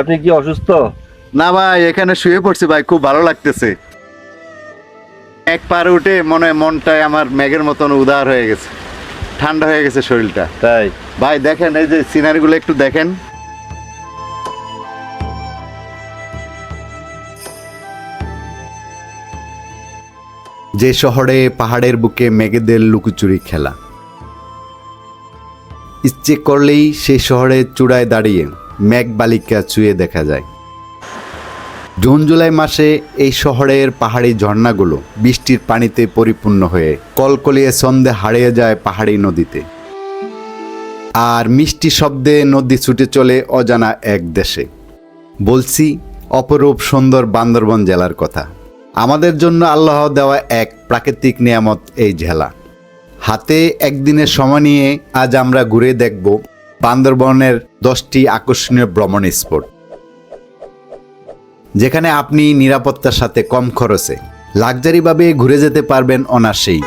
আপনি কি অসুস্থ? না ভাই এখানে শুয়ে পড়ছি ভাই খুব ভালো লাগতেছে। এক পার উঠে মনে মনটাই আমার মেঘের মতন উদার হয়ে গেছে। ঠান্ডা হয়ে গেছে শরীরটা। তাই? ভাই দেখেন এই যে সিনারিগুলো একটু দেখেন। যে শহরে পাহাড়ের বুকে মেঘেদের লুকোচুরি খেলা। ইচ্ছে করলেই সেই শহরের চূড়ায় দাঁড়িয়ে মেঘ বালিকা চুয়ে দেখা যায়। জুন জুলাই মাসে এই শহরের পাহাড়ি ঝর্ণাগুলো বৃষ্টির পানিতে পরিপূর্ণ হয়ে কলকলিয়ে সন্ধে হারিয়ে যায় পাহাড়ি নদীতে। আর মিষ্টি শব্দে নদী ছুটে চলে অজানা এক দেশে। বলছি, অপরূপ সুন্দর বান্দরবন জেলার কথা। আমাদের জন্য আল্লাহ দেওয়া এক প্রাকৃতিক নিয়ামত এই ঝেলা। হাতে একদিনের সময় নিয়ে আজ আমরা ঘুরে দেখব বান্দরবনের দশটি আকর্ষণীয় ভ্রমণ স্পট, যেখানে আপনি নিরাপত্তার সাথে কম খরচে লাক্সারিভাবে ঘুরে যেতে পারবেন অনাসেই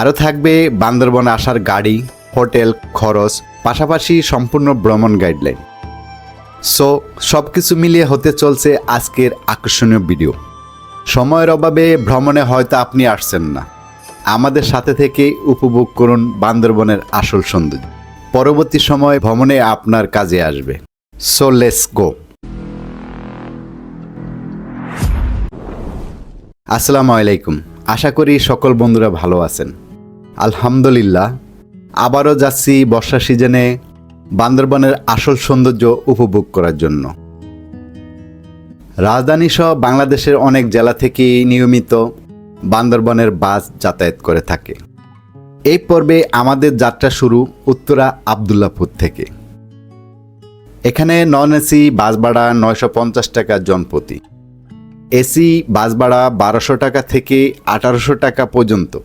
আরও থাকবে বান্দরবন আসার গাড়ি, হোটেল, খরচ, পাশাপাশি সম্পূর্ণ ভ্রমণ গাইডলাইন। সো সব কিছু মিলিয়ে হতে চলছে আজকের আকর্ষণীয় ভিডিও। সময়ের অভাবে ভ্রমণে হয়তো আপনি আসছেন না। আমাদের সাথে থেকে উপভোগ করুন বান্দরবনের আসল সৌন্দর্য। পরবর্তী সময় ভ্রমণে আপনার কাজে আসবে। সো লেটস গো আসসালামু আলাইকুম। আশা করি সকল বন্ধুরা ভালো আছেন। আলহামদুলিল্লাহ, আবারও যাচ্ছি বর্ষা সিজনে বান্দরবনের আসল সৌন্দর্য উপভোগ করার জন্য। রাজধানী সহ বাংলাদেশের অনেক জেলা থেকেই নিয়মিত বান্দরবনের বাস যাতায়াত করে থাকে। এই পর্বে আমাদের যাত্রা শুরু উত্তরা আবদুল্লাপুর থেকে। এখানে নন এসি, বাস ভাড়া নয়শো পঞ্চাশ টাকা জনপ্রতি। এসি, বাস ভাড়া বারোশো টাকা থেকে আঠারোশো টাকা পর্যন্ত।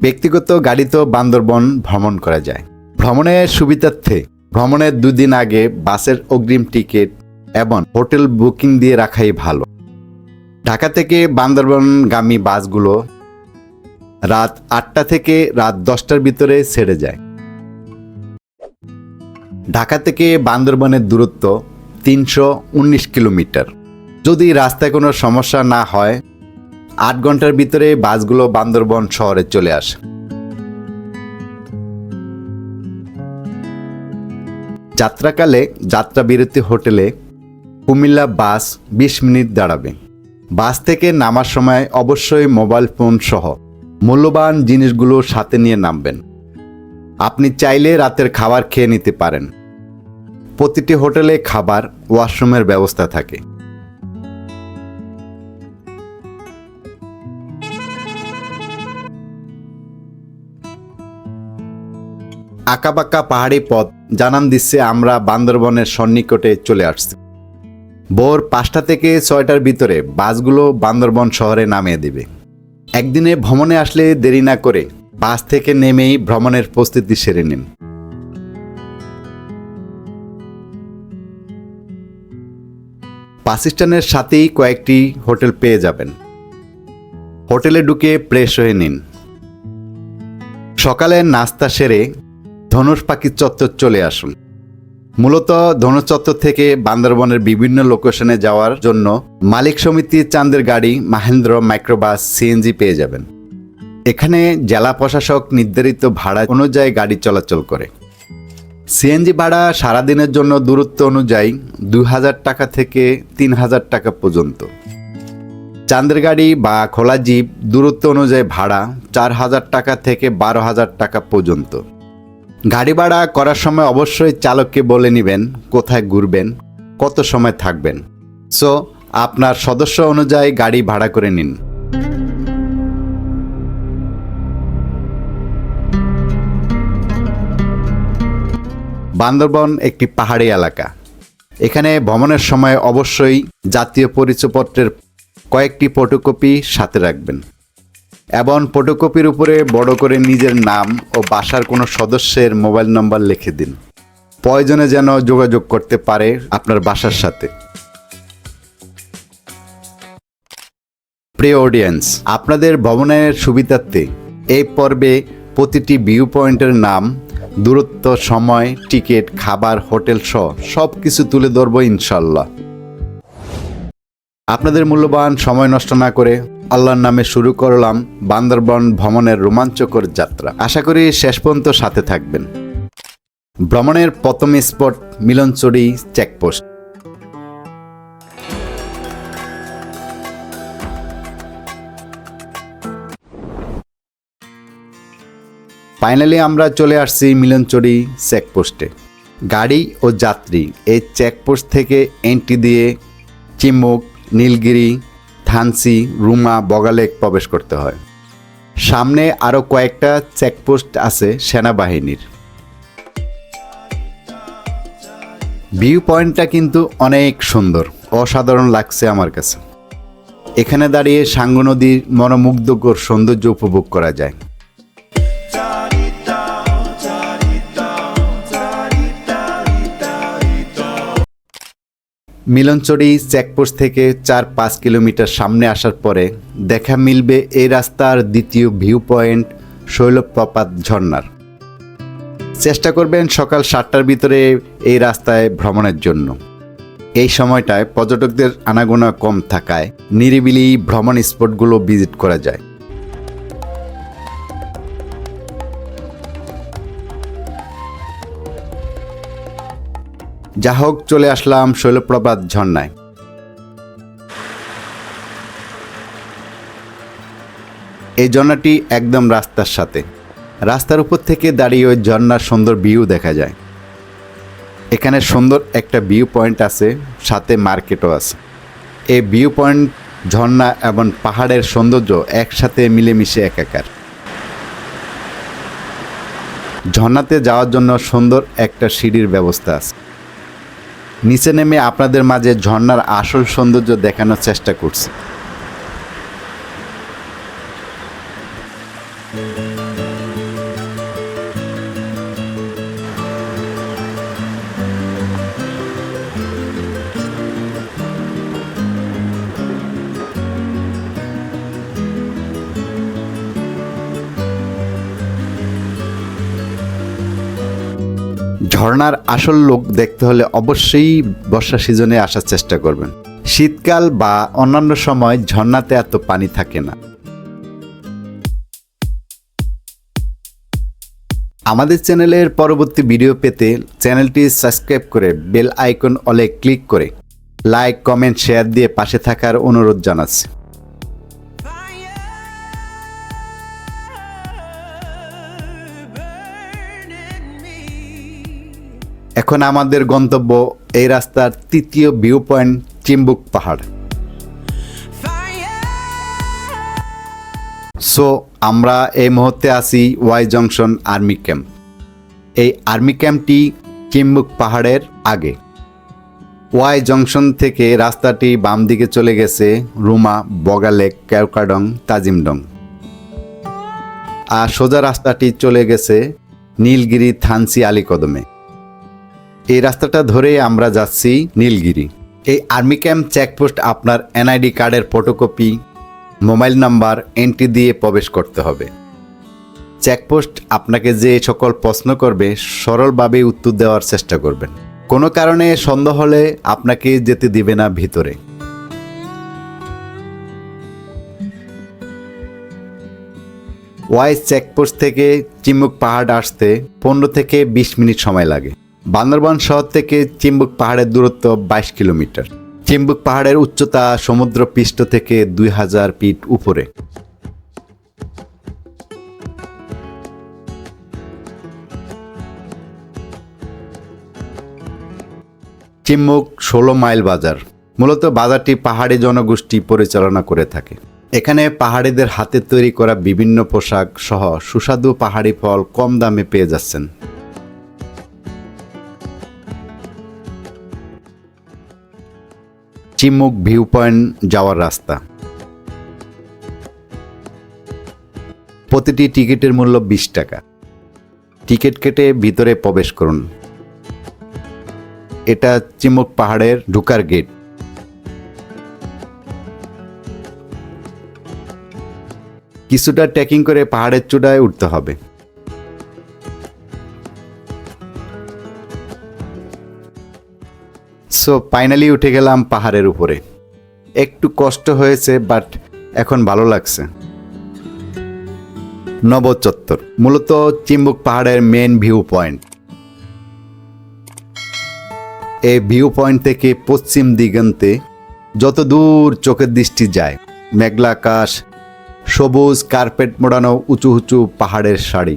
ব্যক্তিগত গাড়িতেও বান্দরবন ভ্রমণ করা যায়। ভ্রমণের সুবিধার্থে ভ্রমণের দুদিন আগে বাসের অগ্রিম টিকিট এবং হোটেল বুকিং দিয়ে রাখাই ভালো। ঢাকা থেকে বান্দরবনগামী বাসগুলো রাত আটটা থেকে রাত দশটার ভিতরে ছেড়ে যায়। ঢাকা থেকে বান্দরবনের দূরত্ব তিনশো উনিশ কিলোমিটার। যদি রাস্তায় কোনো সমস্যা না হয়, আট ঘণ্টার ভিতরে বাসগুলো বান্দরবন শহরে চলে আসে। যাত্রাকালে যাত্রা বিরতি হোটেলে কুমিল্লা বাস বিশ মিনিট দাঁড়াবে। বাস থেকে নামার সময় অবশ্যই মোবাইল ফোন সহ মূল্যবান জিনিসগুলো সাথে নিয়ে নামবেন। আপনি চাইলে রাতের খাবার খেয়ে নিতে পারেন। প্রতিটি হোটেলে খাবার, ওয়াশরুমের ব্যবস্থা থাকে। আঁকাবাঁকা পাহাড়ি পথ জানান দিচ্ছে আমরা বান্দরবনের সন্নিকটে চলে আসছি। ভোর পাঁচটা থেকে ছয়টার ভিতরে বাসগুলো বান্দরবন শহরে নামিয়ে দেবে। একদিনে ভ্রমণে আসলে দেরি না করে বাস থেকে নেমেই ভ্রমণের প্রস্তুতি সেরে নিন। বাস স্ট্যান্ডের সাথেই কয়েকটি হোটেল পেয়ে যাবেন। হোটেলে ঢুকে ফ্রেশ হয়ে নিন। সকালে নাস্তা সেরে ধনুষ পাখির চত্বর চলে আসুন। মূলত ধনুষ চত্বর থেকে বান্দরবনের বিভিন্ন লোকেশনে যাওয়ার জন্য মালিক সমিতি চান্দের গাড়ি মাহেন্দ্র মাইক্রোবাস সিএনজি পেয়ে যাবেন। এখানে জেলা প্রশাসক নির্ধারিত ভাড়া অনুযায়ী গাড়ি চলাচল করে। সিএনজি ভাড়া সারাদিনের জন্য দূরত্ব অনুযায়ী দুই হাজার টাকা থেকে তিন হাজার টাকা পর্যন্ত। চান্দের গাড়ি বা খোলা জিপ দূরত্ব অনুযায়ী ভাড়া চার হাজার টাকা থেকে বারো হাজার টাকা পর্যন্ত। গাড়ি ভাড়া করার সময় অবশ্যই চালককে বলে নেবেন, কোথায় ঘুরবেন, কত সময় থাকবেন। সো আপনার সদস্য অনুযায়ী গাড়ি ভাড়া করে নিন। বান্দরবন একটি পাহাড়ি এলাকা। এখানে ভ্রমণের সময় অবশ্যই জাতীয় পরিচয়পত্রের কয়েকটি ফটোকপি সাথে রাখবেন। এবং ফটোকপির উপরে বড় করে নিজের নাম ও বাসার কোনো সদস্যের মোবাইল নম্বর লিখে দিন। প্রয়োজনে যেন যোগাযোগ করতে পারে আপনার বাসার সাথে। প্রিয় অডিয়েন্স আপনাদের ভ্রমণের সুবিধার্থে এই পর্বে প্রতিটি ভিউ পয়েন্টের নাম, দূরত্ব, সময় টিকিট খাবার হোটেল সহ সব কিছু তুলে ধরবো ইনশাল্লাহ আপনাদের মূল্যবান সময় নষ্ট না করে আল্লাহর নামে শুরু করলাম বান্দরবন ভ্রমণের রোমাঞ্চকর যাত্রা। আশা করি শেষ পর্যন্ত সাথে থাকবেন। ভ্রমণের প্রথম স্পট মিলনচড়ি চেকপোস্ট। ফাইনালি আমরা চলে আসছি মিলনচড়ি চেকপোস্টে। গাড়ি ও যাত্রী এই চেকপোস্ট থেকে এন্ট্রি দিয়ে চিমুক নীলগিরি থানসি রুমা, বগালেক প্রবেশ করতে হয়। সামনে আরও কয়েকটা চেকপোস্ট আছে সেনাবাহিনীর। ভিউ পয়েন্টটা কিন্তু অনেক সুন্দর, অসাধারণ লাগছে আমার কাছে। এখানে দাঁড়িয়ে সাঙ্গু নদীর মনোমুগ্ধকর সৌন্দর্য উপভোগ করা যায়। মিলনচড়ি চেকপোস্ট থেকে চার পাঁচ কিলোমিটার সামনে আসার পরে দেখা মিলবে এই রাস্তার দ্বিতীয় ভিউ পয়েন্ট, শৈলপ্রপাত ঝর্ণার। চেষ্টা করবেন সকাল সাতটার ভিতরে এই রাস্তায় ভ্রমণের জন্য। এই সময়টায় পর্যটকদের আনাগোনা কম থাকায় নিরিবিলি ভ্রমণ স্পটগুলো ভিজিট করা যায়। যা হোক, চলে আসলাম শৈলপ্রপাত ঝর্ণায়। এই ঝর্ণাটি একদম রাস্তার সাথে। রাস্তার উপর থেকে দাঁড়িয়ে ওই ঝর্ণার সুন্দর ভিউ দেখা যায়। এখানে সুন্দর একটা ভিউ পয়েন্ট আছে, সাথে মার্কেটও আছে। এই ভিউ পয়েন্ট ঝর্ণা এবং পাহাড়ের সৌন্দর্য একসাথে মিলেমিশে একাকার। ঝর্ণাতে যাওয়ার জন্য সুন্দর একটা সিঁড়ির ব্যবস্থা আছে। নিচে নেমে আপনাদের মাঝে ঝর্ণার আসল সৌন্দর্য দেখানোর চেষ্টা করছি। আসল লোক দেখতে হলে অবশ্যই বর্ষা সিজনে আসার চেষ্টা করবেন। শীতকাল বা অন্যান্য সময় ঝর্ণাতে এত পানি থাকে না। আমাদের চ্যানেলের পরবর্তী ভিডিও পেতে চ্যানেলটি সাবস্ক্রাইব করে বেল আইকন অলে ক্লিক করে লাইক, কমেন্ট, শেয়ার দিয়ে পাশে থাকার অনুরোধ জানাচ্ছি। এখন আমাদের গন্তব্য এই রাস্তার তৃতীয় ভিউ পয়েন্ট চিম্বুক পাহাড়। সো আমরা এই মুহূর্তে আছি ওয়াই জংশন আর্মি ক্যাম্প এই আর্মি ক্যাম্পটি চিম্বুক পাহাড়ের আগে। ওয়াই জংশন থেকে রাস্তাটি বাম দিকে চলে গেছে রুমা বগালেক কেওকাডং তাজিমডং। আর সোজা রাস্তাটি চলে গেছে নীলগিরি থানসি আলীকদমে। এই রাস্তাটা ধরে আমরা যাচ্ছি নীলগিরি। এই আর্মি ক্যাম্প চেকপোস্ট আপনার এনআইডি কার্ডের ফটোকপি, মোবাইল নাম্বার, এন্ট্রি দিয়ে প্রবেশ করতে হবে। চেকপোস্ট আপনাকে যে সকল প্রশ্ন করবে, সরলভাবে উত্তর দেওয়ার চেষ্টা করবেন। কোনো কারণে সন্দেহ হলে আপনাকে যেতে দিবে না ভিতরে। ওয়াই চেকপোস্ট থেকে চিমুক পাহাড় আসতে পনেরো থেকে বিশ মিনিট সময় লাগে। বান্দরবান শহর থেকে চিম্বুক পাহাড়ের দূরত্ব বাইশ কিলোমিটার। চিম্বুক পাহাড়ের উচ্চতা সমুদ্র পৃষ্ঠ থেকে দুই হাজার ফিট উপরে। চিম্বুক ষোলো মাইল বাজার। মূলত বাজারটি পাহাড়ি জনগোষ্ঠী পরিচালনা করে থাকে। এখানে পাহাড়িদের হাতে তৈরি করা বিভিন্ন পোশাক সহ সুস্বাদু পাহাড়ি ফল কম দামে পেয়ে যাচ্ছেন। চিমুক ভিউ পয়েন্ট যাওয়ার রাস্তা। প্রতিটি টিকিটের মূল্য বিশ টাকা। টিকিট কেটে ভিতরে প্রবেশ করুন। এটা চিমুক পাহাড়ের ঢুকার গেট। কিছুটা ট্রেকিং করে পাহাড়ের চূড়ায় উঠতে হবে। সো ফাইনালি উঠে গেলাম পাহাড়ের উপরে। একটু কষ্ট হয়েছে বাট এখন ভালো লাগছে। নব চত্বর, মূলত চিম্বুক পাহাড়ের মেন ভিউ পয়েন্ট এই ভিউ পয়েন্ট থেকে পশ্চিম দিগন্তে যত দূর চোখের দৃষ্টি যায়, মেঘলা আকাশ, সবুজ কার্পেট মোড়ানো উঁচু উঁচু পাহাড়ের সারি।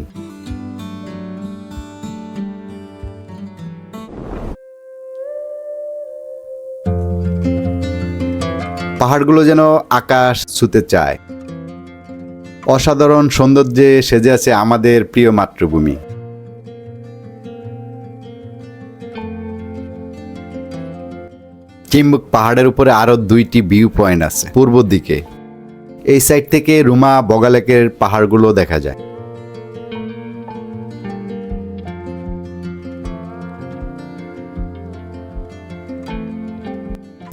পাহাড়গুলো যেন আকাশ ছুতে চায়। অসাধারণ সৌন্দর্যে সেজে আছে আমাদের প্রিয় মাতৃভূমি। চিম্বুক পাহাড়ের উপরে আরও দুইটি ভিউ পয়েন্ট আছে, পূর্ব দিকে। এই সাইড থেকে রুমা বগালেকের পাহাড়গুলো দেখা যায়।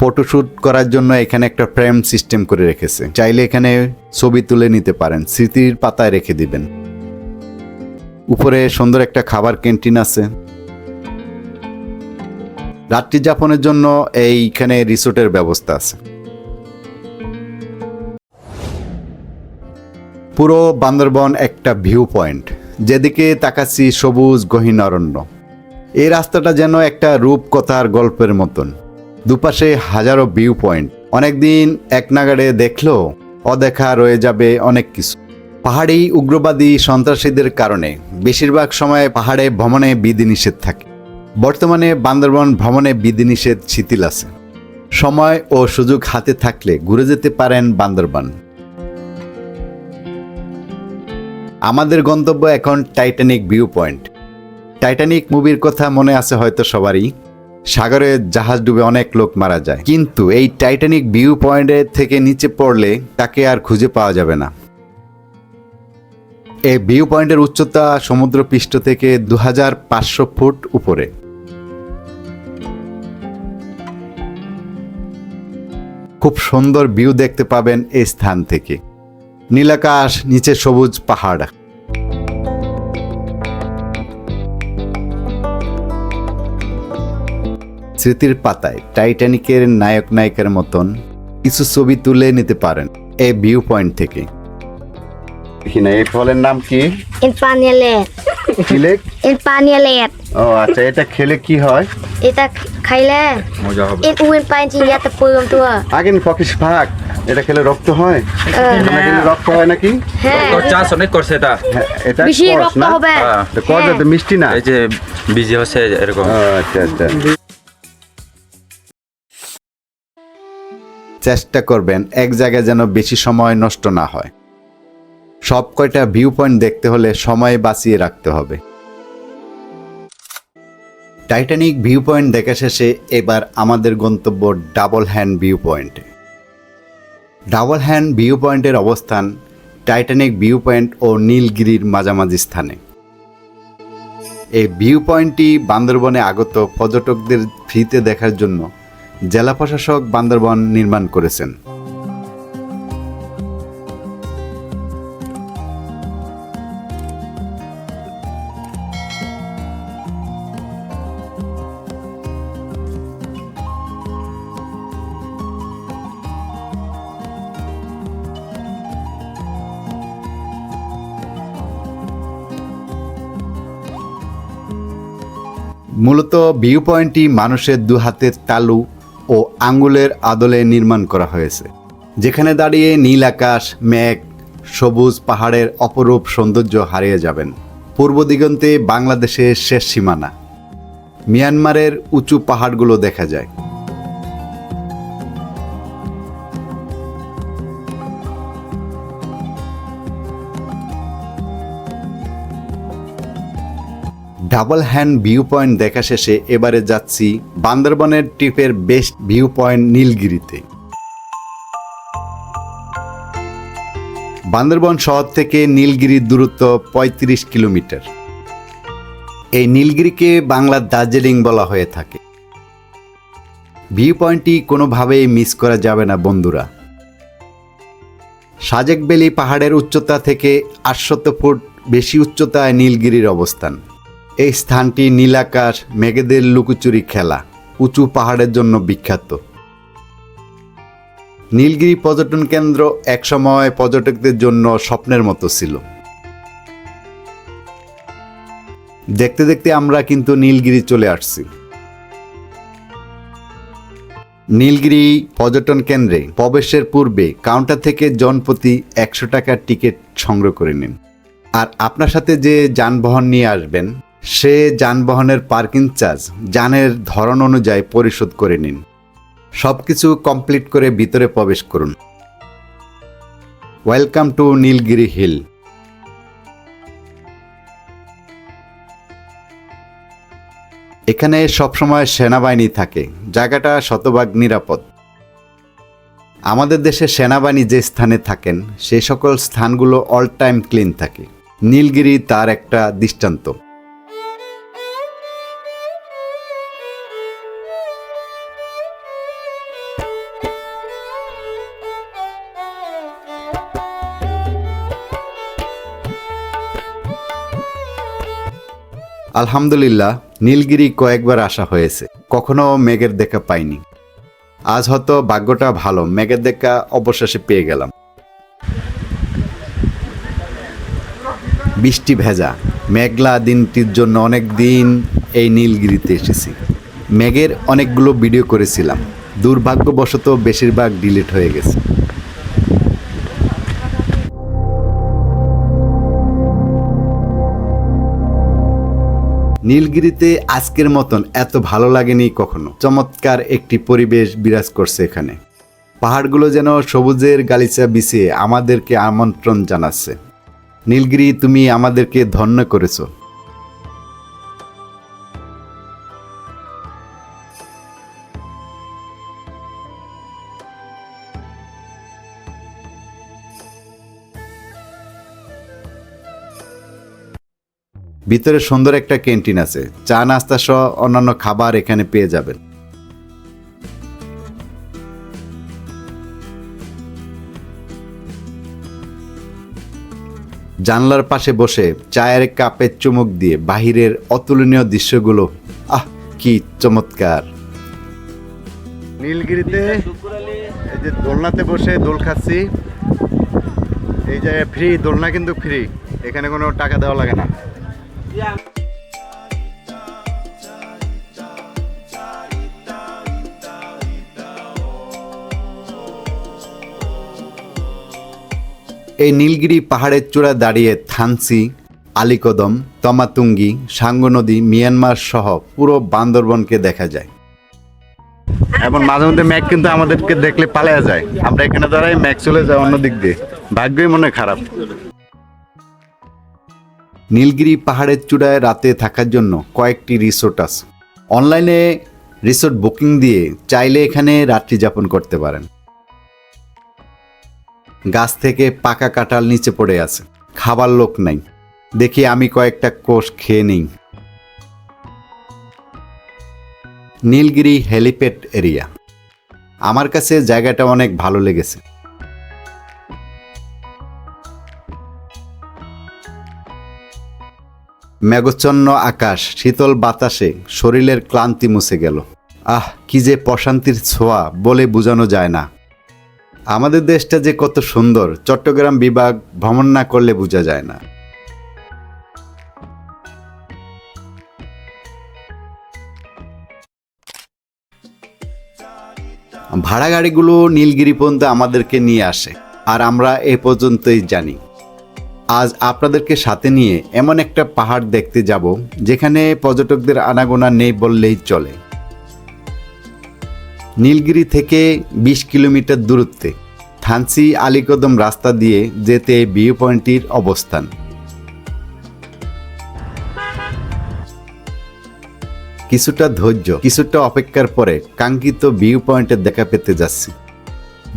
ফটোশুট করার জন্য এখানে একটা ফ্রেম সিস্টেম করে রেখেছে। চাইলে এখানে ছবি তুলে নিতে পারেন, স্মৃতির পাতায় রেখে দিবেন। উপরে সুন্দর একটা খাবার ক্যান্টিন আছে। রাত্রি যাপনের জন্য এইখানে রিসোর্টের ব্যবস্থা আছে। পুরো বান্দরবন একটা ভিউ পয়েন্ট যেদিকে তাকাচ্ছি সবুজ গহীন অরণ্য। এই রাস্তাটা যেন একটা রূপকথার গল্পের মতন। দুপাশে হাজারো ভিউ পয়েন্ট অনেকদিন এক নাগাড়ে দেখলেও অদেখা রয়ে যাবে অনেক কিছু। পাহাড়ি উগ্রবাদী সন্ত্রাসীদের কারণে বেশিরভাগ সময় পাহাড়ে ভ্রমণে বিধিনিষেধ থাকে। বর্তমানে বান্দরবন ভ্রমণে বিধিনিষেধ শিথিল আছে। সময় ও সুযোগ হাতে থাকলে ঘুরে যেতে পারেন বান্দরবান। আমাদের গন্তব্য এখন টাইটানিক ভিউ পয়েন্ট টাইটানিক মুভির কথা মনে আছে হয়তো সবারই। সাগরে জাহাজ ডুবে অনেক লোক মারা যায়। কিন্তু এই টাইটানিক ভিউ পয়েন্টের থেকে নিচে পড়লে তাকে আর খুঁজে পাওয়া যাবে না। এই ভিউ পয়েন্টের উচ্চতা সমুদ্র পৃষ্ঠ থেকে দু হাজার পাঁচশো ফুট উপরে। খুব সুন্দর ভিউ দেখতে পাবেন এই স্থান থেকে। নীলাকাশ, নিচে সবুজ পাহাড়। স্মৃতির পাতায় টাইটানিকের নায়ক নায়িকার মতন কিছু ছবি তুলে নিতে পারেন এই ভিউ পয়েন্ট থেকে। দেখি না এই ফলের নাম কি. Select En panielet. ও আচ্ছা এটা খেলে কি হয়? Eta খাইলে মজা হবে। pain chi ya te purum tu. আগেন ফকিস ফাক এটা খেলে রক্ত হয়? আমরা খেলে রক্ত হয় নাকি? হ্যাঁ। চাষ অনেক করছে এটা। হ্যাঁ, এটা বেশি রক্ত হবে। হ্যাঁ। তো কস মিষ্টি না? এই যে বিজি হচ্ছে এরকম। আচ্ছা আচ্ছা। চেষ্টা করবেন এক জায়গায় যেন বেশি সময় নষ্ট না হয়। সব কয়টা ভিউ পয়েন্ট দেখতে হলে সময় বাঁচিয়ে রাখতে হবে। টাইটানিক ভিউ পয়েন্ট দেখা শেষে এবার আমাদের গন্তব্য ডাবল হ্যান্ড ভিউ পয়েন্টে ডাবল হ্যান্ড ভিউ পয়েন্টের অবস্থান টাইটানিক ভিউ পয়েন্ট ও নীলগিরির মাঝামাঝি স্থানে। এই ভিউ পয়েন্টটি বান্দরবনে আগত পর্যটকদের ফ্রিতে দেখার জন্য জেলা প্রশাসক বান্দরবন নির্মাণ করেছেন। মূলত ভিউ পয়েন্টটি মানুষের দু হাতের তালু ও আঙ্গুলের আদলে নির্মাণ করা হয়েছে, যেখানে দাঁড়িয়ে নীল আকাশ, মেঘ, সবুজ পাহাড়ের অপরূপ সৌন্দর্য হারিয়ে যাবেন। পূর্ব দিগন্তে বাংলাদেশের শেষ সীমানা। মিয়ানমারের উঁচু পাহাড়গুলো দেখা যায়। ডাবল হ্যান্ড ভিউ পয়েন্ট দেখা শেষে এবারে যাচ্ছি বান্দরবনের ট্রিপের বেস্ট ভিউ পয়েন্ট নীলগিরিতে। বান্দরবন শহর থেকে নীলগিরির দূরত্ব ৩৫ কিলোমিটার। এই নীলগিরিকে বাংলার দার্জিলিং বলা হয়ে থাকে। ভিউ পয়েন্টটি কোনোভাবেই মিস করা যাবে না বন্ধুরা। সাজেক বেলি পাহাড়ের উচ্চতা থেকে আটশত ফুট বেশি উচ্চতায় নীলগিরির অবস্থান। এই স্থানটি নীলাকাশ মেঘেদের লুকোচুরি খেলা, উঁচু পাহাড়ের জন্য বিখ্যাত। নীলগিরি পর্যটন কেন্দ্র একসময় পর্যটকদের জন্য স্বপ্নের মতো ছিল। দেখতে দেখতে আমরা কিন্তু নীলগিরি চলে আসছি। নীলগিরি পর্যটন কেন্দ্রে প্রবেশের পূর্বে কাউন্টার থেকে জনপ্রতি একশো টাকার টিকিট সংগ্রহ করে নিন। আর আপনার সাথে যে যানবাহন নিয়ে আসবেন সে যানবাহনের পার্কিং চার্জ, যানের ধরন অনুযায়ী পরিশোধ করে নিন। সব কিছু কমপ্লিট করে ভিতরে প্রবেশ করুন। Welcome to Nilgiri hill. এখানে সবসময় সেনাবাহিনী থাকে। জায়গাটা শতভাগ নিরাপদ। আমাদের দেশে সেনাবাহিনী যে স্থানে থাকেন সেই সকল স্থানগুলো অল টাইম ক্লিন থাকে। নীলগিরি তার একটা দৃষ্টান্ত। আলহামদুলিল্লাহ, নীলগিরি কয়েকবার আসা হয়েছে। কখনো মেঘের দেখা পাইনি। আজ হয়তো ভাগ্যটা ভালো, মেঘের দেখা অবশেষে পেয়ে গেলাম। বৃষ্টি ভেজা, মেঘলা দিনটির জন্য অনেক দিন এই নীলগিরিতে এসেছি। মেঘের অনেকগুলো ভিডিও করেছিলাম। দুর্ভাগ্যবশত বেশিরভাগ ডিলিট হয়ে গেছে। নীলগিরিতে আজকের মতন এত ভালো লাগেনি কখনো। চমৎকার একটি পরিবেশ বিরাজ করছে এখানে। পাহাড়গুলো যেন সবুজের গালিচা বিছিয়ে আমাদেরকে আমন্ত্রণ জানাচ্ছে। নীলগিরি, তুমি আমাদেরকে ধন্য করেছ। ভিতরে সুন্দর একটা ক্যান্টিন আছে। চা, নাস্তা সহ অন্যান্য খাবার এখানে পেয়ে যাবেন। জানলার পাশে বসে চায়ের কাপে চুমুক দিয়ে বাহিরের অতুলনীয় দৃশ্যগুলো। আহ, কি চমৎকার। নীলগিরিতে এই যে দোলনাতে বসে দোল খাচ্ছি। এই যে ফ্রি দোলনা কিন্তু ফ্রি এখানে কোনো টাকা দেওয়া লাগে না। এই নীলগিরি পাহাড়ের চূড়া দাঁড়িয়ে থানসি, আলিকদম, তমাতুঙ্গি, সাঙ্গু নদী, মিয়ানমার সহ পুরো বান্দরবনকে দেখা যায়। এবং মাঝে মধ্যে ম্যাক কিন্তু আমাদেরকে দেখলে পালায়া যায়। আমরা এখানে দাঁড়াই, ম্যাক চলে যায় অন্য দিক দিয়ে। ভাগ্যই মনে খারাপ। নীলগিরি পাহাড়ের চূড়ায় রাতে থাকার জন্য কয়েকটি রিসোর্ট আছে। অনলাইনে রিসোর্ট বুকিং দিয়ে চাইলে এখানে রাত্রি যাপন করতে পারেন। গাছ থেকে পাকা কাঁঠাল নিচে পড়ে আছে। খাবার লোক নাই। দেখি আমি কয়েকটা কোষ খেয়ে নিই। Nilgiri helipad area. আমার কাছে জায়গাটা অনেক ভালো লেগেছে। মেঘচ্ছন্ন আকাশ, শীতল বাতাসে শরীরের ক্লান্তি মুছে গেল। আহ, কি যে প্রশান্তির ছোঁয়া বলে বোঝানো যায় না। আমাদের দেশটা যে কত সুন্দর, চট্টগ্রাম বিভাগ ভ্রমণ না করলে বোঝা যায় না। ভাড়া গাড়িগুলো নীলগিরি পর্যন্ত আমাদেরকে নিয়ে আসে, আর আমরা এ পর্যন্তই জানি। আজ আপনাদেরকে সাথে নিয়ে এমন একটা পাহাড় দেখতে যাব, যেখানে পর্যটকদের আনাগোনা নেই বললেই চলে। নীলগিরি থেকে বিশ কিলোমিটার দূরত্বে থানসি আলিকদম রাস্তা দিয়ে যেতে ভিউ পয়েন্টটির অবস্থান। কিছুটা ধৈর্য, কিছুটা অপেক্ষার পরে কাঙ্ক্ষিত ভিউ পয়েন্টের দেখা পেতে যাচ্ছি।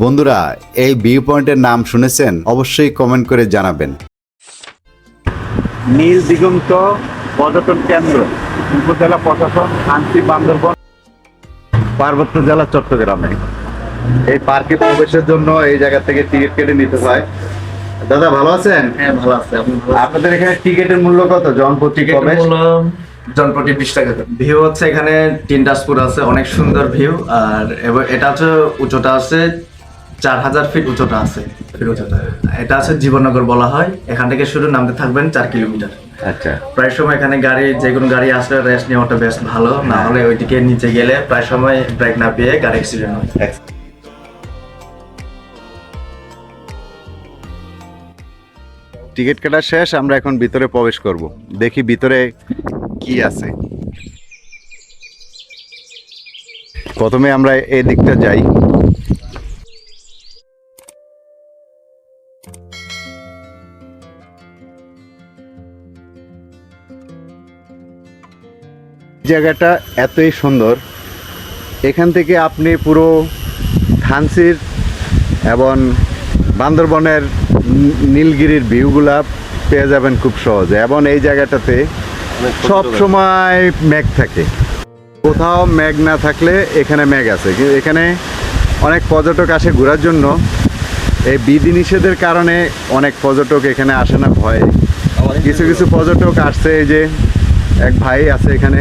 বন্ধুরা, এই ভিউ পয়েন্টের নাম শুনেছেন? অবশ্যই কমেন্ট করে জানাবেন। নীল দিগন্ত পর্যটন কেন্দ্র উপজেলা প্রশাসন শান্তি বান্দরবন পার্বত্য জেলা চট্টগ্রামে। এই পার্কে প্রবেশের জন্য এই জায়গা থেকে টিকিট কেটে নিতে হয়। দাদা ভালো আছেন? হ্যাঁ ভালো আছে। আপনাদের এখানে টিকিটের মূল্য কত? জনপ্রতি প্রবেশ? জনপ্রতি বিশ টাকা ভিউ হচ্ছে এখানে তিনটা স্পুর আছে অনেক সুন্দর ভিউ। আর এবার এটা হচ্ছে উচ্চতা আছে চার হাজার ফিট উচ্চতা আছে। ফিট এটা আছে জীবননগর বলা হয়। এখান থেকে শুরু নামতে থাকবেন চার কিলোমিটার। আচ্ছা। প্রায় সময় এখানে গাড়ি যে কোনো গাড়ি আসলে রেস্ট নেওয়াটা বেশ ভালো। না হলে ওইদিকে নিচে গেলে প্রায় সময় ব্রেক না পেয়ে গাড়ি অ্যাক্সিডেন্ট হয়। টিকিট কাটা শেষ আমরা এখন ভিতরে প্রবেশ করব। দেখি ভিতরে কি আছে। প্রথমে আমরা এই দিকটা যাই। জায়গাটা এতই সুন্দর। এখান থেকে আপনি পুরো থানসির এবং বান্দরবনের নীলগিরির ভিউগুলা পেয়ে যাবেন খুব সহজে এবং এই জায়গাটাতে সব সময় মেঘ থাকে। কোথাও মেঘ না থাকলে এখানে মেঘ আছে। কিন্তু এখানে অনেক পর্যটক আসে ঘোরার জন্য। এই বিধি নিষেধের কারণে অনেক পর্যটক এখানে আসে না ভয়ে। কিছু কিছু পর্যটক আসছে এই যে এক ভাই আছে এখানে।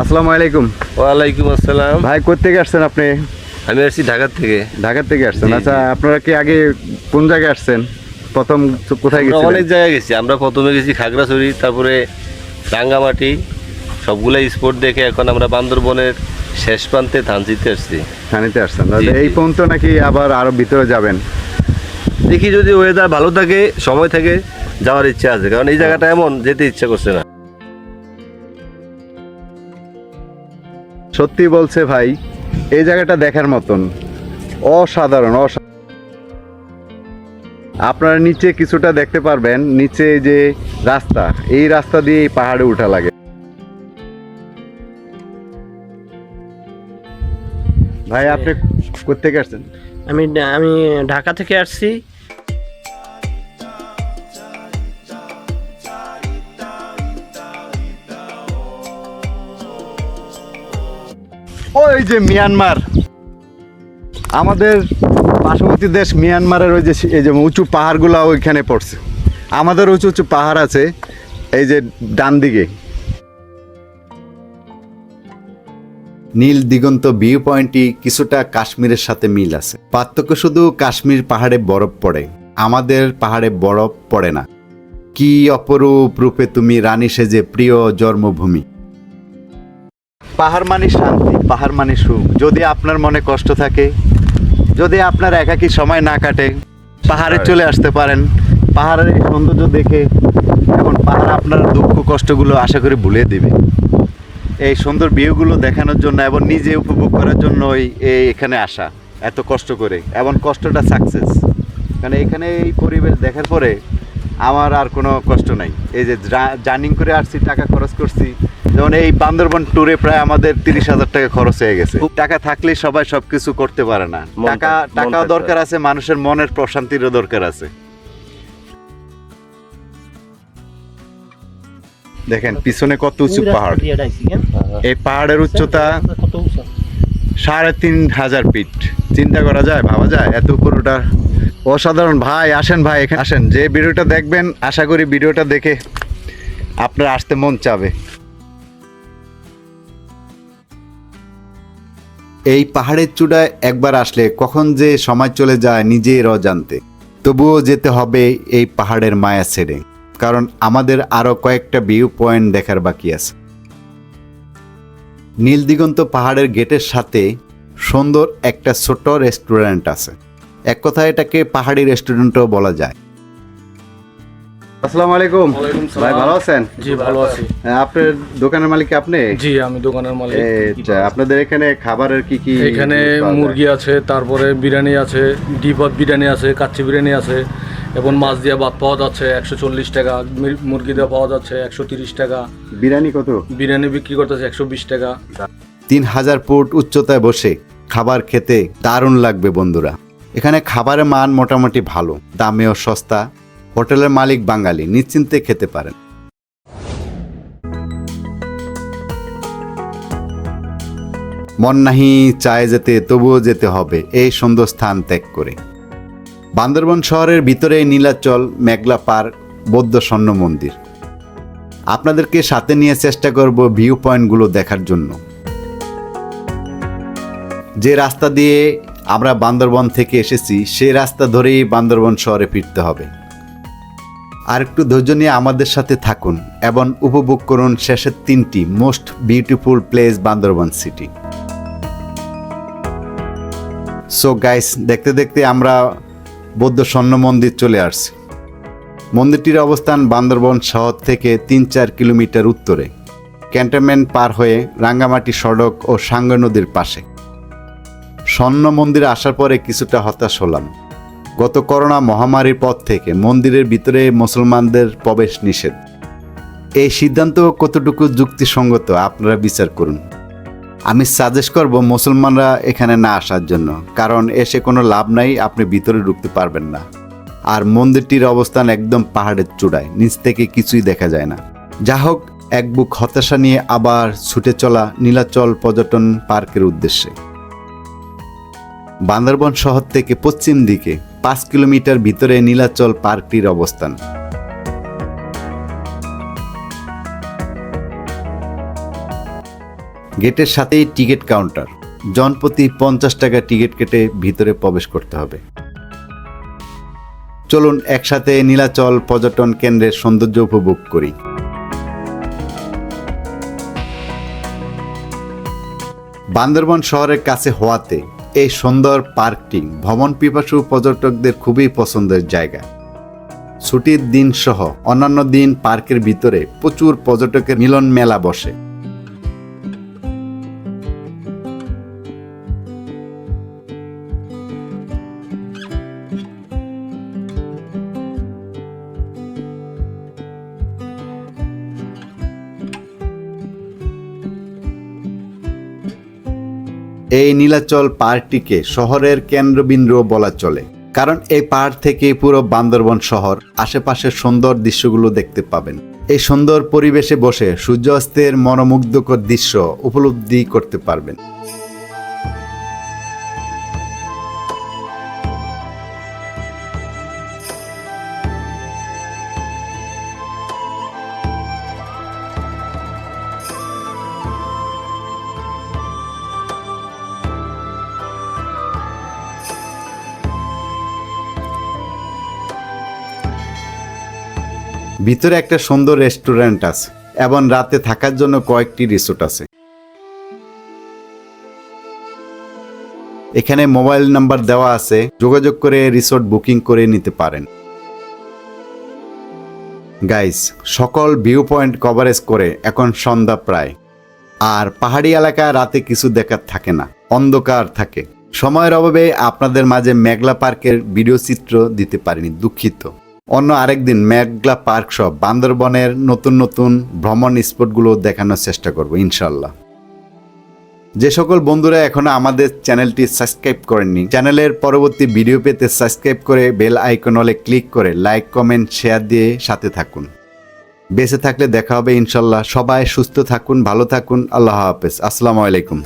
আসসালামু আলাইকুম। ওয়ালাইকুম আসসালাম। ভাই কোথেকে আসছেন আপনি? আমি আসছি ঢাকার থেকে। ঢাকার থেকে আসছেন। আচ্ছা আপনারা কি আগে কোন জায়গায় আসছেন? প্রথম কোথায় গেছিলেন? অনেক জায়গায় গেছি। আমরা প্রথমে গেছি খাগড়াছড়ি তারপরে রাঙ্গামাটি। সবগুলাই স্পোর্ট দেখে এখন আমরা বান্দরবনের শেষ প্রান্তে ধানচিতে আসছি। থানিতে আসছেন। এই। পর্যন্ত নাকি আবার আরও ভিতরে যাবেন? দেখি যদি ওয়েদার ভালো থাকে সময় থাকে যাওয়ার ইচ্ছা আছে। কারণ এই জায়গাটা এমন যেতে ইচ্ছা করছে না। সত্যি বলছে ভাই এই জায়গাটা দেখার মতন। অসাধারণ অসা আপনারা নিচে কিছুটা দেখতে পারবেন নিচে যে রাস্তা এই রাস্তা দিয়ে এই পাহাড়ে উঠা লাগে। ভাই আপনি কোথেকে আসছেন? আমি আমি ঢাকা থেকে আসছি। ওই যে মিয়ানমার। আমাদের পার্শ্ববর্তী দেশ মিয়ানমারের ওই যে এই যে উঁচু পাহাড়গুলো ওইখানে পড়ছে। আমাদের উঁচু উঁচু পাহাড় আছে এই যে ডান দিকে। নীল দিগন্ত ভিউ পয়েন্টটি কিছুটা কাশ্মীরের সাথে মিল আছে। পার্থক্য শুধু কাশ্মীর পাহাড়ে বরফ পড়ে। আমাদের পাহাড়ে বরফ পড়ে না। কি অপরূপ রূপে তুমি রানী সেজে প্রিয় জন্মভূমি। পাহাড় মানে শান্তি। পাহাড় মানে সুখ। যদি আপনার মনে কষ্ট থাকে যদি আপনার একাকী সময় না কাটে পাহাড়ে চলে আসতে পারেন। পাহাড়ের এই সৌন্দর্য দেখে এখন পাহাড় আপনার দুঃখ কষ্টগুলো আশা করি ভুলে দেবে। এই সুন্দর ভিউগুলো দেখানোর জন্য এবং নিজে উপভোগ করার জন্যই এই এখানে আসা এত কষ্ট করে। এবং কষ্টটা সাকসেস কারণ এখানে এই পরিবেশ দেখার পরে আমার আর কোনো কষ্ট নাই। এই যে জার্নিং করে আসছি টাকা খরচ করছি যেমন এই বান্দরবন ট্যুরে প্রায় আমাদের তিরিশ হাজার টাকা খরচ হয়ে গেছে। টাকা থাকলেই সবাই সবকিছু করতে পারে না। টাকা টাকাও দরকার আছে মানুষের মনের প্রশান্তিরও দরকার আছে। দেখেন পিছনে কত উঁচু পাহাড়। এই পাহাড়ের উচ্চতা সাড়ে তিন হাজার ফিট চিন্তা করা যায় ভাবা যায় এত উপরটা অসাধারণ। ভাই, আসেন ভাই, এখানে আসেন। যে ভিডিওটা দেখবেন, আশা করি ভিডিওটা দেখে আপনার আসতে মন চাবে। এই পাহাড়ের চূড়ায় একবার আসলে কখন যে সময় চলে যায় নিজের জানতে। তবুও যেতে হবে এই পাহাড়ের মায়া ছেড়ে, কারণ আমাদের আরও কয়েকটা ভিউ পয়েন্ট দেখার বাকি আছে। নীল দিগন্ত পাহাড়ের গেটের সাথে সুন্দর একটা ছোট রেস্টুরেন্ট আছে। এক কথায় এটাকে পাহাড়ি রেস্টুরেন্টও বলা যায়। আসসালামু আলাইকুম। ভাই ভালো আছেন? জি ভালো আছি। হ্যাঁ, আপনার দোকানের মালিক আপনি? জি আমি দোকানের মালিক। আচ্ছা, আপনাদের এখানে খাবারের কি কি এখানে মুরগি আছে তারপরে বিরিয়ানি আছে ডিপত বিরিয়ানি আছে কাচ্চি বিরিয়ানি আছে এবং মাছ দিয়ে ভাত পাওয়া যাচ্ছে একশো চল্লিশ টাকা। মুরগি দিয়ে পাওয়া যাচ্ছে একশো তিরিশ টাকা। বিরিয়ানি কত? বিরিয়ানি বিক্রি করতেছে একশো বিশ টাকা। তিন হাজার ফুট উচ্চতায় বসে খাবার খেতে দারুণ লাগবে বন্ধুরা। এখানে খাবারের মান মোটামুটি ভালো, দামেও সস্তা, হোটেলের মালিক বাঙালি, নিশ্চিন্তে খেতে পারেন। মন নাহি, চায় যেতে, তবুও যেতে হবে, এই সুন্দর স্থান ত্যাগ করে। বান্দরবন শহরের ভিতরে নীলাচল, মেঘলা পার্ক বৌদ্ধ স্বর্ণ মন্দির। আপনাদেরকে সাথে নিয়ে চেষ্টা করব ভিউ পয়েন্টগুলো দেখার জন্য। যে রাস্তা দিয়ে আমরা বান্দরবন থেকে এসেছি, সেই রাস্তা ধরেই বান্দরবন শহরে ফিরতে হবে। আর একটু ধৈর্য নিয়ে আমাদের সাথে থাকুন এবং উপভোগ করুন শেষের তিনটি most beautiful place Bandarban city. So guys দেখতে দেখতে আমরা বৌদ্ধ স্বর্ণ মন্দির চলে আসছি। মন্দিরটির অবস্থান বান্দরবন শহর থেকে তিন চার কিলোমিটার উত্তরে। ক্যান্টনমেন্ট পার হয়ে রাঙ্গামাটি সড়ক ও সাঙ্গ নদীর পাশে। স্বর্ণ মন্দিরে আসার পরে কিছুটা হতাশ হলাম। গত করোনা মহামারীর পর থেকে মন্দিরের ভিতরে মুসলমানদের প্রবেশ নিষেধ। এই সিদ্ধান্ত কতটুকু যুক্তিসঙ্গত, আপনারা বিচার করুন। আমি সাজেস্ট করব মুসলমানরা এখানে না আসার জন্য, কারণ এসে কোনো লাভ নাই, আপনি ভিতরে ঢুকতে পারবেন না। আর মন্দিরটির অবস্থান একদম পাহাড়ের চূড়ায়, নিচ থেকে কিছুই দেখা যায় না। যা হোক, এক বুক হতাশা নিয়ে আবার ছুটে চলা নীলাচল পর্যটন পার্কের উদ্দেশ্যে। বান্দরবন শহর থেকে পশ্চিম দিকে পাঁচ কিলোমিটার ভিতরে নীলাচল পার্কটির অবস্থান। গেটের সাথেই টিকিট কাউন্টার। জনপ্রতি পঞ্চাশ টাকা টিকিট কেটে ভিতরে প্রবেশ করতে হবে। চলুন একসাথে নীলাচল পর্যটন কেন্দ্রের সৌন্দর্য উপভোগ করি। বান্দরবন শহরের কাছে হওয়াতে এই সুন্দর পার্কটি ভ্রমণ পিপাসু পর্যটকদের খুবই পছন্দের জায়গা। ছুটির দিন সহ অন্যান্য দিন পার্কের ভিতরে প্রচুর পর্যটকের মিলন মেলা বসে। এই নীলাচল পার্কটিকে শহরের কেন্দ্রবিন্দু বলা চলে। কারণ এই পাহাড় থেকে পুরো বান্দরবন শহর, আশেপাশের সুন্দর দৃশ্যগুলো দেখতে পাবেন। এই সুন্দর পরিবেশে বসে সূর্যাস্তের মনোমুগ্ধকর দৃশ্য উপলব্ধি করতে পারবেন। ভিতরে একটা সুন্দর রেস্টুরেন্ট আছে এবং রাতে থাকার জন্য কয়েকটি রিসোর্ট আছে। এখানে মোবাইল নাম্বার দেওয়া আছে, যোগাযোগ করে রিসোর্ট বুকিং করে নিতে পারেন। গাইস, সকল ভিউ পয়েন্ট কভারেজ করে এখন সন্ধ্যা প্রায়। আর পাহাড়ি এলাকা রাতে কিছু দেখার থাকে না, অন্ধকার থাকে। সময়ের অভাবে আপনাদের মাঝে মেঘলা পার্কের ভিডিও চিত্র দিতে পারিনি, দুঃখিত। অন্য আরেকদিন মেঘলা পার্ক সব বান্দরবনের নতুন নতুন ভ্রমণ স্পটগুলো দেখানোর চেষ্টা করব, ইনশাল্লাহ। যে সকল বন্ধুরা এখনও আমাদের চ্যানেলটি সাবস্ক্রাইব করেননি, চ্যানেলের পরবর্তী ভিডিও পেতে সাবস্ক্রাইব করে বেল আইকন হলে ক্লিক করে লাইক, কমেন্ট, শেয়ার দিয়ে সাথে থাকুন। বেঁচে থাকলে দেখা হবে, ইনশাল্লাহ। সবাই সুস্থ থাকুন, ভালো থাকুন। আল্লাহ হাফেজ। আসসালামু আলাইকুম।